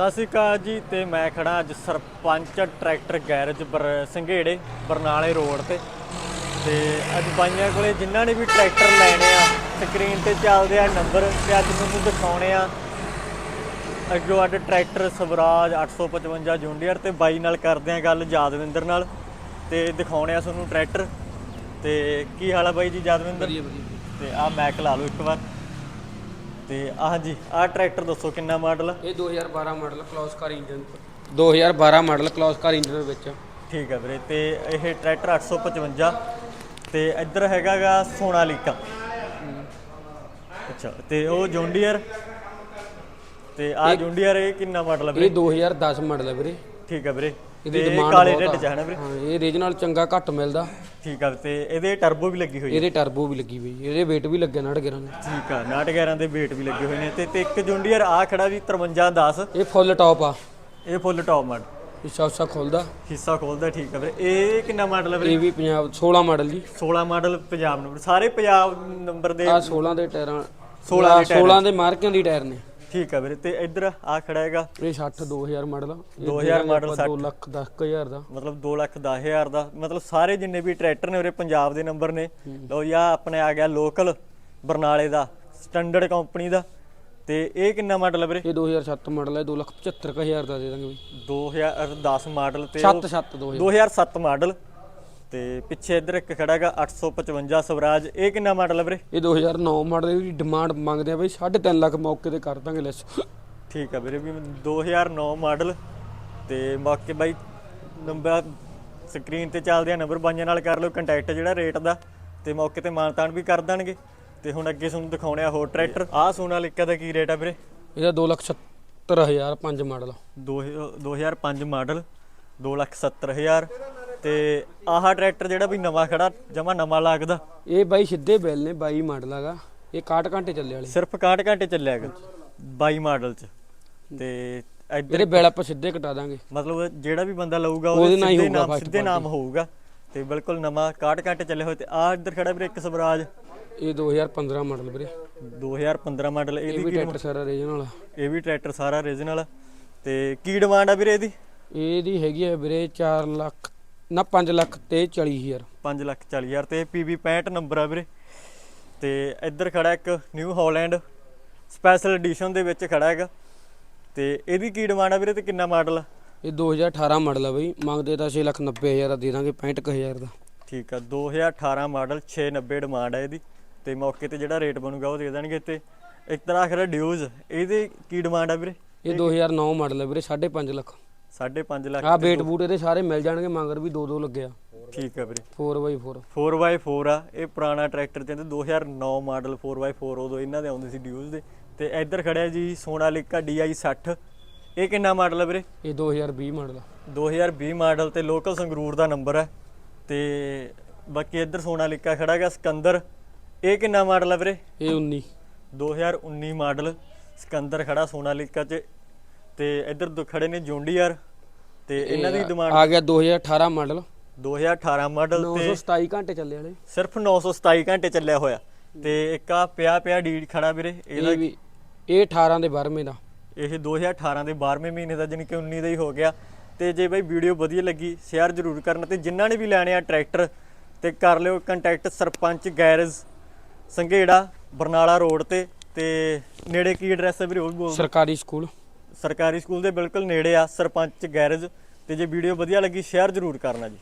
ਸਤਿ ਸ਼੍ਰੀ ਅਕਾਲ ਜੀ ਤੇ ਮੈਂ ਖੜਾ ਅੱਜ ਸਰਪੰਚ ਟਰੈਕਟਰ ਗੈਰੇਜ ਬਰ ਸੰਘੇੜੇ ਬਰਨਾਲੇ ਰੋਡ ਤੇ। ਤੇ ਅੱਜ ਬਾਈਆਂ ਕੋਲੇ ਜਿਨ੍ਹਾਂ ਨੇ ਵੀ ਟਰੈਕਟਰ ਲੈਣੇ ਆ ਸਕਰੀਨ ਤੇ ਚੱਲਦੇ ਆ ਨੰਬਰ ਤੇ ਅੱਜ ਤੁਹਾਨੂੰ ਦਿਖਾਉਣੇ ਆ। ਅੱਗੋਂ ਅੱਡ ਟਰੈਕਟਰ ਸਵਰਾਜ 855 ਜੂਨੀਅਰ ਤੇ ਬਾਈ ਨਾਲ ਕਰਦੇ ਆ ਗੱਲ ਯਾਦਵਿੰਦਰ ਨਾਲ ਤੇ ਦਿਖਾਉਣੇ ਆ ਤੁਹਾਨੂੰ ਟਰੈਕਟਰ। ਤੇ ਕੀ ਹਾਲ ਆ ਬਾਈ ਜੀ ਵਧੀਆ ਤੇ ਆ ਮੈਕ ਲਾ ਲਓ ਇੱਕ ਵਾਰ। ਤੇ ਆਹ ਜੀ ਆਹ ਟਰੈਕਟਰ ਦੱਸੋ ਕਿੰਨਾ ਮਾਡਲ ਇਹ 2012 ਮਾਡਲ ਕਲੌਸ ਕਾਰ ਇੰਜਨ 2012 ਮਾਡਲ ਕਲੌਸ ਕਾਰ ਇੰਜਨ ਵਿੱਚ। ਠੀਕ ਹੈ ਵੀਰੇ ਤੇ ਇਹ ਟਰੈਕਟਰ 855 ਤੇ ਇੱਧਰ ਹੈਗਾਗਾ ਸੋਨਾਲੀਕਾ ਅੱਛਾ ਤੇ ਉਹ ਜੌਂਡੀਅਰ? ਤੇ ਆ ਜੌਂਡੀਅਰ ਇਹ ਕਿੰਨਾ ਮਾਡਲ ਹੈ ਵੀਰੇ? ਇਹ 2010 ਮਾਡਲ ਹੈ ਵੀਰੇ। ਠੀਕ ਹੈ ਵੀਰੇ ਇਹਦੀ ਤੇ ਇਹ ਡਿਮਾਂਡ ਕਾਲੇ ਬਹੁਤ ਢਿੱਡ ਆ। ਚ ਹੈ ਨਾ ਵੀਰੇ? ਹਾਂ ਇਹ ਰੀਜਨਲ ਚੰਗਾ ਘੱਟ ਮਿਲਦਾ। ਠੀਕ ਹੈ ਤੇ ਇਹਦੇ ਟਰਬੋ ਵੀ ਲੱਗੀ ਹੋਈ ਹੈ ਇਹਦੇ ਟਰਬੋ ਵੀ ਲੱਗੀ ਹੋਈ ਇਹਦੇ weight ਵੀ ਲੱਗੇ ਨਾੜ ਗਿਰਾਂ ਨੇ ਠੀਕ ਆ 911 ਦੇ weight ਵੀ ਲੱਗੇ ਹੋਏ ਨੇ। ਤੇ ਤੇ ਇੱਕ ਜੌਂਡੀਅਰ ਆ ਖੜਾ ਵੀ 5310 ਇਹ ਫੁੱਲ ਟੌਪ ਆ। ਇਹ ਫੁੱਲ ਟੌਪ ਮਾਡਲ ਹਿੱਸਾ ਉਸਾ ਖੁੱਲਦਾ। ਹਿੱਸਾ ਖੋਲਦਾ ਠੀਕ ਹੈ ਵੀਰੇ। ਇਹ ਕਿੰਨਾ ਮਾਡਲ ਹੈ ਵੀਰੇ? ਇਹ ਵੀ ਪੰਜਾਬ 16 ਮਾਡਲ ਜੀ। 16 ਮਾਡਲ ਪੰਜਾਬ ਨੰਬਰ ਸਾਰੇ ਪੰਜਾਬ ਨੰਬਰ ਦੇ ਆ 16 ਦੇ ਟਾਇਰਾਂ 16 ਦੇ 16 ਦੇ ਮਾਰਕਿਆਂ ਦੀ ਟਾਇਰ ਨੇ। ਠੀਕ ਹੈ ਵੀਰੇ ਤੇ ਇੱਧਰ ਆ ਖੜਾ ਹੈਗਾ। ਇਹ 60 2000 ਮਾਡਲ ਆ। 2000 ਮਾਡਲ 2 ਲੱਖ 10000 ਦਾ। ਮਤਲਬ 2 ਲੱਖ 10 ਹਜ਼ਾਰ ਦਾ। ਮਤਲਬ ਸਾਰੇ ਜਿੰਨੇ ਵੀ ਟਰੈਕਟਰ ਨੇ ਉਰੇ ਪੰਜਾਬ ਦੇ ਨੰਬਰ ਨੇ। ਲਓ ਜੀ ਆਪਣੇ ਆ ਗਿਆ ਲੋਕਲ ਬਰਨਾਲੇ ਦਾ ਸਟੈਂਡਰਡ ਕੰਪਨੀ ਦਾ। ਤੇ ਇਹ ਕਿੰਨਾ ਮਾਡਲ ਹੈ ਵੀਰੇ? ਇਹ 2007 ਮਾਡਲ ਹੈ 2 ਲੱਖ 75000 ਦਾ ਦੇ ਦਾਂਗੇ ਬਈ। 2010 ਮਾਡਲ ਤੇ 7 7 2000 2007 ਮਾਡਲ ਤੇ ਪਿੱਛੇ ਇੱਧਰ ਇੱਕ ਖੜਾ ਹੈਗਾ 855 ਸਵਰਾਜ ਇਹ ਕਿੰਨਾ ਮਾਡਲ ਹੈ ਵੀਰੇ? ਇਹ 2009 ਮਾਡਲ ਦੀ ਡਿਮਾਂਡ ਮੰਗਦੇ ਆ ਬਈ 3.5 ਲੱਖ ਮੌਕੇ ਤੇ ਕਰ ਦਾਂਗੇ ਲੈਸ ਠੀਕ ਹੈ ਵੀਰੇ ਵੀ 2009 ਮਾਡਲ ਤੇ ਬਾਕੀ ਬਾਈ ਨੰਬਰ ਸਕਰੀਨ ਤੇ ਚੱਲਦੇ ਆ ਨੰਬਰ ਬਾਈਆਂ ਨਾਲ ਕਰ ਲਓ ਕੰਟੈਕਟ ਜਿਹੜਾ ਰੇਟ ਦਾ ਤੇ ਮੌਕੇ ਤੇ ਮਾਨਤਾਨ ਵੀ ਕਰ ਦੇਣਗੇ। ਤੇ ਹੁਣ ਅੱਗੇ ਤੁਹਾਨੂੰ ਦਿਖਾਉਣੇ ਆ ਹੋਰ ਟਰੈਕਟਰ ਆਹ ਸੋਨਾਲੀਕਾ ਦਾ ਕੀ ਰੇਟ ਆ ਵੀਰੇ? ਇਹਦਾ 2 ਲੱਖ 70000 ਪੰਜ ਮਾਡਲ ਦੋ- 2005 ਮਾਡਲ 270000 ਤੇ ਆਹ ਟਰੈਕਟਰ ਜਿਹੜਾ ਵੀ ਨਵਾਂ ਖੜਾ ਜਮਾ ਨਵਾਂ ਲੱਗਦਾ। ਇਹ ਬਾਈ ਸਿੱਧੇ ਬਿੱਲ ਨੇ 22 ਮਾਡਲ ਹੈਗਾ। ਇਹ 61 ਘੰਟੇ ਚੱਲੇ ਵਾਲੇ। ਸਿਰਫ 61 ਘੰਟੇ ਚੱਲਿਆ ਹੈਗਾ 22 ਮਾਡਲ ਚ। ਤੇ ਇੱਧਰ ਬਿੱਲ ਆਪਾਂ ਸਿੱਧੇ ਕਟਾ ਦਾਂਗੇ। ਮਤਲਬ ਜਿਹੜਾ ਵੀ ਬੰਦਾ ਲਊਗਾ ਉਹਦੇ ਸਿੱਧੇ ਨਾਮ first ਸਿੱਧੇ ਨਾਮ ਹੋਊਗਾ। ਤੇ ਬਿਲਕੁਲ ਨਵਾਂ 61 ਘੰਟੇ ਚੱਲੇ ਹੋਏ ਤੇ ਆ ਇੱਧਰ ਖੜਾ ਵੀਰੇ ਇੱਕ ਸਵਰਾਜ। ਇਹ 2015 ਮਾਡਲ ਵੀਰੇ। 2015 ਮਾਡਲ ਇਹ ਇਹਦੀ ਵੀ ਟਰੈਕਟਰ ਸਾਰਾ ਰੀਜਨਲ ਇਹ ਵੀ ਟਰੈਕਟਰ ਸਾਰਾ ਓਰੀਜਨਲ ਤੇ ਕੀ ਡਿਮਾਂਡ ਆ ਵੀਰੇ ਇਹਦੀ? ਇਹਦੀ ਹੈਗੀ ਹੈ ਵੀਰੇ 4 ਲੱਖ ਨਾ 5 ਲੱਖ ਤੇ 40000 5 ਲੱਖ 40 ਹਜ਼ਾਰ ਤੇ PB 65 ਨੰਬਰ ਆ ਵੀਰੇ। ਤੇ ਇੱਧਰ ਖੜਾ ਇੱਕ ਨਿਊ ਹਾਲੈਂਡ ਸਪੈਸ਼ਲ ਐਡੀਸ਼ਨ ਦੇ ਵਿੱਚ ਖੜਾ ਹੈਗਾ। ਤੇ ਇਹਦੀ ਕੀ ਡਿਮਾਂਡ ਆ ਵੀਰੇ ਤੇ ਕਿੰਨਾ ਮਾਡਲ ਆ? ਇਹ 2018 ਮਾਡਲ ਆ ਬਈ। ਮੰਗਦੇ ਤਾਂ 6 ਲੱਖ 90000 ਦਾ ਦੇ ਦਾਂਗੇ 65000 ਦਾ। ਠੀਕ ਆ 2018 ਮਾਡਲ 690 ਡਿਮਾਂਡ ਹੈ ਇਹਦੀ। ਤੇ ਮੌਕੇ ਤੇ ਜਿਹੜਾ ਰੇਟ ਬਣੂਗਾ ਉਹ ਦੇ ਦੇਣਗੇ ਤੇ ਇੱਕ ਤਰ੍ਹਾਂ ਖੜਾ ਡਿਊਜ਼ ਇਹਦੇ ਕੀ ਡਿਮਾਂਡ ਆ ਵੀਰੇ? ਇਹ 2009 ਮਾਡਲ ਹੈ ਵੀਰੇ 5.5 ਲੱਖ। 5.5 ਲੱਖ ਆਹ ਵੇਟ ਬੂਟ ਇਹਦੇ ਸਾਰੇ ਮਿਲ ਜਾਣਗੇ ਮਗਰ ਵੀ ਦੋ ਦੋ ਲੱਗਿਆ ਠੀਕ ਆ ਵੀਰੇ। 4x4 4x4 ਆ ਇਹ ਪੁਰਾਣਾ ਟਰੈਕਟਰ ਕਹਿੰਦੇ 2009 ਮਾਡਲ 4x4 ਉਦੋਂ ਇਹਨਾਂ ਦੇ ਆਉਂਦੇ ਸੀ ਡਿਊਜ਼ ਦੇ। ਤੇ ਇੱਧਰ ਖੜਿਆ ਜੀ ਸੋਨਾਲੀਕਾ DI 60 ਇਹ ਕਿੰਨਾ ਮਾਡਲ ਹੈ ਵੀਰੇ? ਇਹ 2020 ਮਾਡਲ ਆ। 2020 ਮਾਡਲ ਤੇ ਲੋਕਲ ਸੰਗਰੂਰ ਦਾ ਨੰਬਰ ਹੈ ਤੇ ਬਾਕੀ ਇੱਧਰ ਸੋਨਾਲੀਕਾ ਖੜਾ ਹੈਗਾ ਸਿਕੰਦਰ। ਇਹ ਕਿੰਨਾ ਮਾਡਲ ਹੈ ਵੀਰੇ? ਇਹ 19 2019 ਮਾਡਲ ਸਿਕੰਦਰ ਖੜਾ ਸੋਨਾਲੀਕਾ 'ਚ। ਤੇ ਇੱਧਰ ਦੋ ਖੜੇ ਨੇ ਜੌਂਡੀਅਰ ਤੇ ਇਹਨਾਂ ਦੀ ਡਿਮਾਂਡ ਆ ਗਿਆ 2018 ਮਾਡਲ 2018 ਮਾਡਲ ਤੇ 927 ਘੰਟੇ ਚੱਲੇ ਵਾਲੇ ਸਿਰਫ 927 ਘੰਟੇ ਚੱਲਿਆ ਹੋਇਆ। ਤੇ ਇੱਕ ਆ ਪਿਆ ਪਿਆ ਡੀਡ ਖੜਾ ਵੀਰੇ ਇਹਦਾ ਇਹ ਵੀ ਇਹ 18 ਦੇ 12ਵੇਂ ਦਾ। ਇਹ 2018 ਦੇ 12ਵੇਂ ਮਹੀਨੇ ਦਾ ਕਿ 19 ਦਾ ਹੀ ਹੋ ਗਿਆ। ਤੇ ਜੇ ਬਾਈ ਵੀਡੀਓ ਵਧੀਆ ਲੱਗੀ ਸ਼ੇਅਰ ਜ਼ਰੂਰ ਕਰਨਾ ਤੇ ਜਿਨ੍ਹਾਂ ਨੇ ਵੀ ਲੈਣੇ ਆ ਟਰੈਕਟਰ ਤੇ ਕਰ ਲਿਓ contact Sarpanch garage Sanghera Barnala road ਤੇ ਤੇ ਨੇੜੇ ਕੀ ਐਡਰੈਸ ਹੈ ਵੀਰੇ ਉਹ ਵੀ ਬੋਲ। ਸਰਕਾਰੀ ਸਕੂਲ। ਸਰਕਾਰੀ ਸਕੂਲ ਦੇ ਬਿਲਕੁਲ ਨੇੜੇ ਆ, ਸਰਪੰਚ, ਗੈਰੇਜ, ਤੇ ਜੇ ਵੀਡੀਓ ਵਧੀਆ ਲੱਗੀ, ਸ਼ੇਅਰ ਜ਼ਰੂਰ ਕਰਨਾ ਜੀ।